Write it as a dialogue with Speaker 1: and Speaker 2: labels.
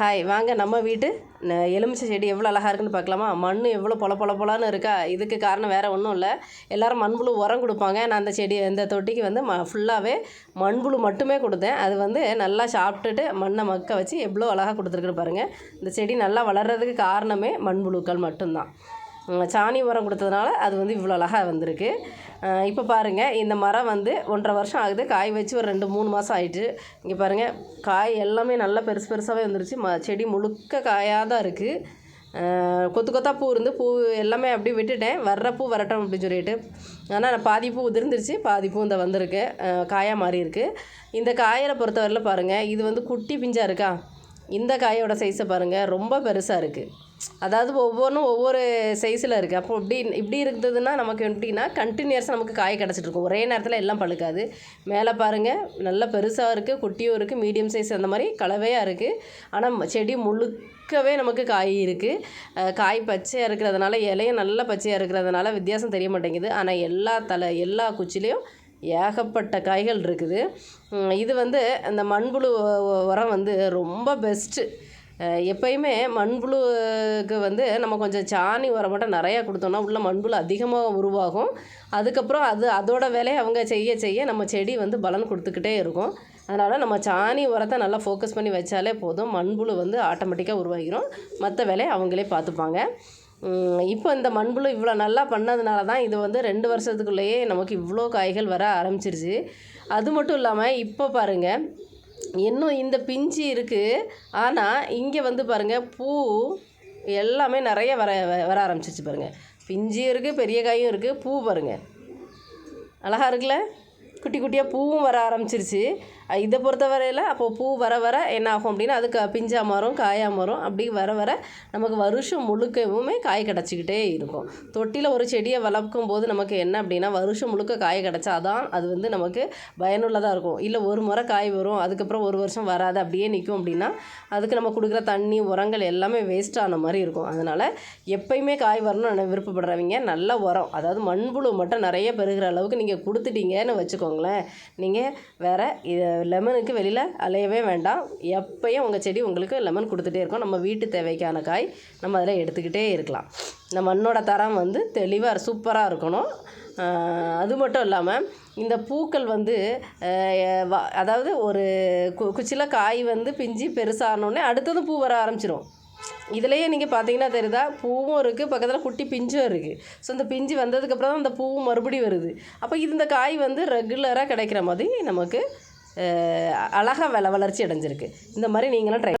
Speaker 1: Hi வாங்க நம்ம வீட்டு எலுமிச்சை செடி எவ்வளோ அழகாக இருக்குன்னு பார்க்கலாமா? மண் எவ்வளோ பொல பொல பொலன்னு இருக்கா? இதுக்கு காரணம் வேறு ஒன்றும் இல்லை. எல்லாரும் மண்புழு உரம் கொடுப்பாங்க. நான் அந்த செடி இந்த தொட்டிக்கு வந்து ம ஃபுல்லாகவே மண்புழு மட்டுமே கொடுத்தேன். அது வந்து நல்லா சாப்பிட்டுட்டு மண்ணை மக்க வச்சு எவ்வளோ அழகாக கொடுத்துருக்குன்னு பாருங்கள் இந்த செடி நல்லா வளர்கிறதுக்கு காரணமே மண்புழுக்கள் மட்டும்தான். சாணி உரம் கொடுத்ததுனால அது வந்து இவ்வளோ அழகாக வந்திருக்கு. இப்போ பாருங்கள் இந்த மரம் வந்து ஒன்றரை வருஷம் ஆகுது. காய் வச்சு ஒரு ரெண்டு மூணு மாதம் ஆயிட்டு. இங்கே பாருங்கள் காய் எல்லாமே நல்லா பெருசு பெருசாகவே வந்துருச்சு. ம செடி முழுக்க காயாக தான் இருக்குது கொத்து கொத்தா பூ இருந்து பூ எல்லாமே அப்படியே விட்டுட்டேன். வர்ற பூ வரட்டும் அப்படின்னு சொல்லிட்டு. ஆனால் நான் பாதி பூ உதிர்ந்துருச்சு. பாதி பூ இந்த வந்திருக்கு. காயாக மாறி இருக்குது இந்த காயை பொறுத்தவரையில் பாருங்கள் இது வந்து குட்டி பிஞ்சாக இருக்கா? இந்த காயோட சைஸை பாருங்கள் ரொம்ப பெருசாக இருக்குது அதாவது ஒவ்வொன்றும் ஒவ்வொரு சைஸில் இருக்குது அப்போ இப்படி இப்படி இருந்ததுன்னா நமக்கு எப்படின்னா கண்டினியூஸாக நமக்கு காய் கிடச்சிட்டு இருக்கும். ஒரே நேரத்தில் எல்லாம் பழுக்காது. மேலே பாருங்கள் நல்ல பெருசாக இருக்குது குட்டியும் இருக்குது மீடியம் சைஸ் அந்த மாதிரி கலவையாக இருக்குது ஆனால் செடி முழுக்கவே நமக்கு காய் இருக்குது காய் பச்சையாக இருக்கிறதுனால இலையும் நல்லா பச்சையாக இருக்கிறதுனால வித்தியாசம் தெரிய மாட்டேங்குது. ஆனால் எல்லா தலை எல்லா குச்சிலையும் ஏகப்பட்ட காய்கள் இருக்குது. இது வந்து அந்த மண்புழு உரம் வந்து ரொம்ப பெஸ்ட்டு எப்பயுமே மண்புழுக்கு வந்து நம்ம கொஞ்சம் சாணி உரம் மட்டும் நிறையா கொடுத்தோம்னா உள்ள மண்புழு அதிகமாக உருவாகும். அதுக்கப்புறம் அது அதோட வேலையை அவங்க செய்ய செய்ய நம்ம செடி வந்து பலன் கொடுத்துக்கிட்டே இருக்கும். அதனால் நம்ம சாணி உரத்தை நல்லா ஃபோக்கஸ் பண்ணி வச்சாலே போதும். மண்புழு வந்து ஆட்டோமேட்டிக்காக உருவாகிரும். மற்ற வேலையை அவங்களே பார்த்துப்பாங்க. இப்போ இந்த மண்புழு இவ்வளோ நல்லா பண்ணதுனால தான் இது வந்து ரெண்டு வருஷத்துக்குள்ளேயே நமக்கு இவ்வளோ காய்கள் வர ஆரம்பிச்சிருச்சு. அது மட்டும் இல்லாமல் இப்போ பாருங்கள் இன்னும் இந்த பிஞ்சு இருக்குது ஆனால் இங்கே வந்து பாருங்கள் பூ எல்லாமே நிறைய வர வ- வர ஆரம்பிச்சிருச்சு பாருங்கள் பிஞ்சும் இருக்குது பெரிய காயும் இருக்குது பூ பாருங்கள் அழகா இருக்குல்ல? குட்டி குட்டியாக பூவும் வர ஆரம்பிச்சிருச்சு. இதை பொறுத்த வரையில் அப்போ பூ வர வர என்ன ஆகும் அப்படின்னா அதுக்கு பிஞ்சா மாறும் காயா மாறும் அப்படி வர வர நமக்கு வருஷம் முழுக்கவுமே காய் கிடச்சிக்கிட்டே இருக்கும். தொட்டியில் ஒரு செடியை வளர்க்கும் போது நமக்கு என்ன அப்படின்னா வருஷம் முழுக்க காய் கிடச்சா தான் அது வந்து நமக்கு பயனுள்ளதாக இருக்கும். இல்லை ஒரு முறை காய் வரும் அதுக்கப்புறம் ஒரு வருஷம் வராது அப்படியே நிற்கும் அப்படின்னா அதுக்கு நம்ம கொடுக்குற தண்ணி உரங்கள் எல்லாமே வேஸ்ட் ஆன மாதிரி இருக்கும். அதனால் எப்பயுமே காய் வரணும்னு விருப்பப்படுறவங்க நல்ல உரம் அதாவது மண்புழு மட்டும் நிறைய பெருகிற அளவுக்கு நீங்கள் கொடுத்துட்டீங்கன்னு வச்சுக்கோங்களேன். நீங்கள் வேறு இதை லெமனுக்கு வெளியில் அலையவே வேண்டாம். எப்பயும் உங்கள் செடி உங்களுக்கு லெமன் கொடுத்துட்டே இருக்கும். நம்ம வீட்டு தேவைக்கான காய் நம்ம அதில் எடுத்துக்கிட்டே இருக்கலாம். இந்த மண்ணோட தரம் வந்து தெளிவாக சூப்பராக இருக்கணும். அது மட்டும் இல்லாமல் இந்த பூக்கள் வந்து அதாவது ஒரு கு குச்சியில் காய் வந்து பிஞ்சு பெருசானோடனே அடுத்ததும் பூ வர ஆரம்பிச்சிடும் இதுலேயே நீங்கள் பார்த்தீங்கன்னா தெரியுதா? பூவும் இருக்குது பக்கத்தில் குட்டி பிஞ்சும் இருக்குது ஸோ இந்த பிஞ்சு வந்ததுக்கப்புறம் தான் அந்த பூவும் மறுபடியும் வருது. அப்போ இது இந்த காய் வந்து ரெகுலராக கிடைக்கிற மாதிரி நமக்கு அழகாக வள வளர்ச்சி அடைஞ்சிருக்கு. இந்த மாதிரி நீங்களும் ட்ரை